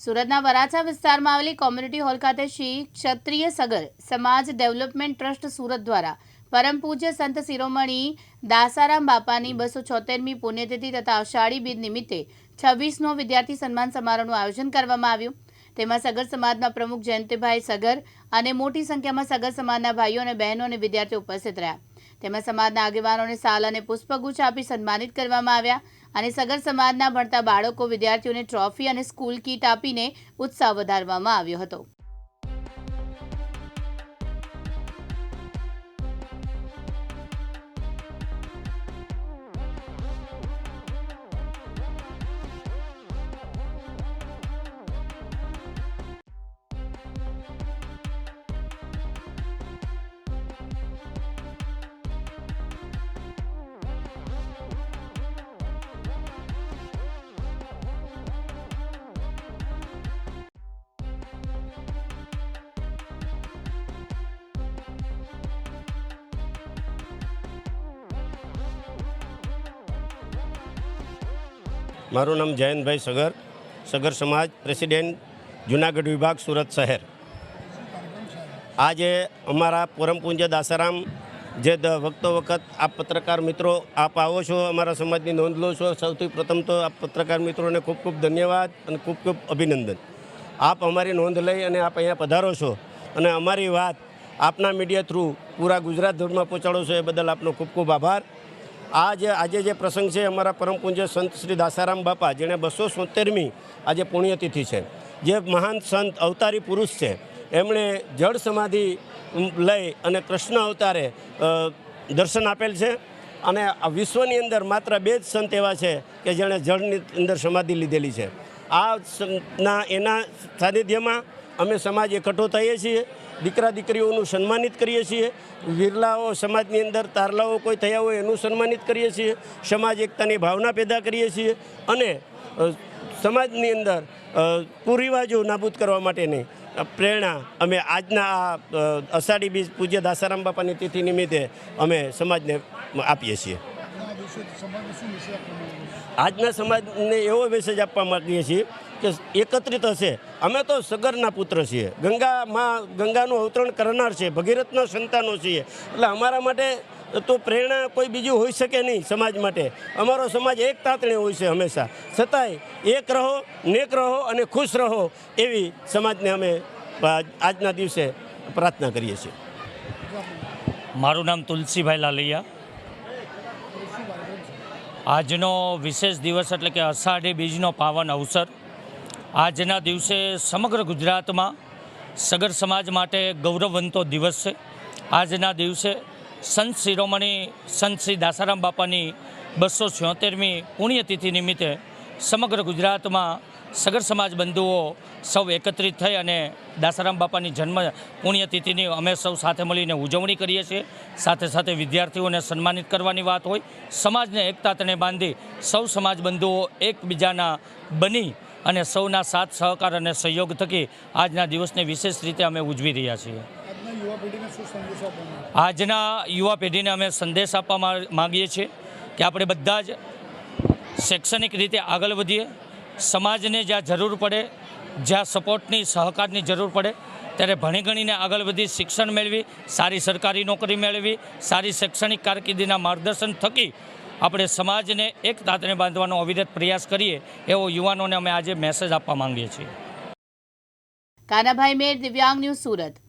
સુરતના વરાછા વિસ્તારમાં આવેલી કોમ્યુનિટી હોલ ખાતે શ્રી ક્ષત્રિય સગર સમાજ ડેવલપમેન્ટ ટ્રસ્ટ સુરત દ્વારા પરમ પૂજ્ય સંત શિરોમણી દાસારામ બાપાની બસો છોતેરમી પુણ્યતિથિ તથા અષાઢી બીજ નિમિત્તે છવ્વીસનો વિદ્યાર્થી સન્માન સમારોહનું આયોજન કરવામાં આવ્યું. તેમાં સગર સમાજના પ્રમુખ જયંતિભાઈ સગર અને મોટી સંખ્યામાં સગર સમાજના ભાઈઓ અને બહેનો અને વિદ્યાર્થીઓ ઉપસ્થિત રહ્યા. તેમાં સમાજના આગેવાનોને સાલ અને પુષ્પગુચ્છ આપી સન્માનિત કરવામાં આવ્યા. અને સગર સમાજના ભણતા બાળકો વિદ્યાર્થીઓને ટ્રોફી અને સ્કૂલ કીટ આપીને ઉત્સાહ વધારવામાં આવ્યો હતો. મારું નામ જયંતભાઈ સગર સગર સમાજ પ્રેસિડેન્ટ, જુનાગઢ વિભાગ, સુરત શહેર. આજે અમારા પૂજ્ય દાસારામ, જે દ- વખતો વખત આપ પત્રકાર મિત્રો આપ આવો છો, અમારા સમાજની નોંધ લો છો, સૌથી પ્રથમ તો આપ પત્રકાર મિત્રોને ખૂબ ખૂબ ધન્યવાદ અને ખૂબ ખૂબ અભિનંદન. આપ અમારી નોંધ લઈ અને આપ અહીંયા પધારો છો અને અમારી વાત આપના મીડિયા થ્રુ પૂરા ગુજરાતભરમાં પહોંચાડો છો, એ બદલ આપનો ખૂબ ખૂબ આભાર. આ જે આજે જે પ્રસંગ છે, અમારા પરમ પૂજ્ય સંત શ્રી દાસારામ બાપા, જેણે બસો સોતેરમી આજે પુણ્યતિથિ છે, જે મહાન સંત, અવતારી પુરુષ છે, એમણે જળ સમાધિ લઈ અને કૃષ્ણ અવતારે દર્શન આપેલ છે. અને આ વિશ્વની અંદર માત્ર બે જ સંત એવા છે કે જેણે જળની અંદર સમાધિ લીધેલી છે. આ સંતના એના સાનિધ્યમાં અમે સમાજ એકઠો થઈએ છીએ, દીકરા દીકરીઓનું સન્માનિત કરીએ છીએ, વિરલાઓ સમાજની અંદર, તારલાઓ કોઈ થયા હોય એનું સન્માનિત કરીએ છીએ, સમાજ એકતાની ભાવના પેદા કરીએ છીએ અને સમાજની અંદર કુરિવાજો નાબૂદ કરવા માટેની પ્રેરણા અમે આજના આ અષાઢી બીજ પૂજ્ય દાસારામ બાપાની તિથિ નિમિત્તે અમે સમાજને આપીએ છીએ. આજના સમાજને એવો મેસેજ આપવા માંગીએ છીએ કે એકત્રિત હશે. અમે તો સગરના પુત્ર છીએ. ગંગામાં ગંગાનું અવતરણ કરનાર છે ભગીરથના સંતાનો છીએ. એટલે અમારા માટે તો પ્રેરણા કોઈ બીજું હોઈ શકે નહીં સમાજ માટે. અમારો સમાજ એક તાતણે હોય છે હંમેશા. છતાંય એક રહો નેક રહો અને ખુશ રહો એવી સમાજને અમે આજના દિવસે પ્રાર્થના કરીએ છીએ. મારું નામ તુલસીભાઈ લાલૈયા. આજનો વિશેષ દિવસ એટલે કે અષાઢી બીજનો પાવન અવસર. આજના દિવસે સમગ્ર ગુજરાતમાં સગર સમાજ માટે ગૌરવવંતો દિવસ છે. આજના દિવસે સંત શિરોમણી સંત શ્રી દાસારામ બાપાની બસો છોતેરમી પુણ્યતિથિ નિમિત્તે સમગ્ર ગુજરાતમાં સગર સમાજ બંધુઓ સૌ એકત્રિત થઈ અને દાસારામ બાપાની જન્મ પુણ્યતિથિની અમે સૌ સાથે મળીને ઉજવણી કરીએ છીએ. સાથે સાથે વિદ્યાર્થીઓને સન્માનિત કરવાની વાત હોય. સમાજને એકતા તણે બાંધી સૌ સમાજ બંધુઓ એકબીજાના બની અને સૌના સાથ સહકાર અને સહયોગ થકી આજના દિવસને વિશેષ રીતે અમે ઉજવી રહ્યા છીએ. આજના યુવા પેઢીને અમે સંદેશ આપવા માગીએ છીએ કે આપણે બધા જ શૈક્ષણિક રીતે આગળ વધીએ. સમાજને જ્યાં જરૂર પડે, જ્યાં સપોર્ટની, સહકારની જરૂર પડે, ત્યારે ભણી ગણીને આગળ વધી શિક્ષણ મેળવી, સારી સરકારી નોકરી મેળવી, સારી શૈક્ષણિક કારકિર્દીના માર્ગદર્શન થકી આપણે સમાજને એક તાતને બાંધવાનો અવિરત પ્રયાસ કરીએ, એવો યુવાનોને અમે આજે મેસેજ આપવા માંગીએ છીએ. કાનાભાઈ મેર, દિવ્યાંગ ન્યૂઝ સુરત.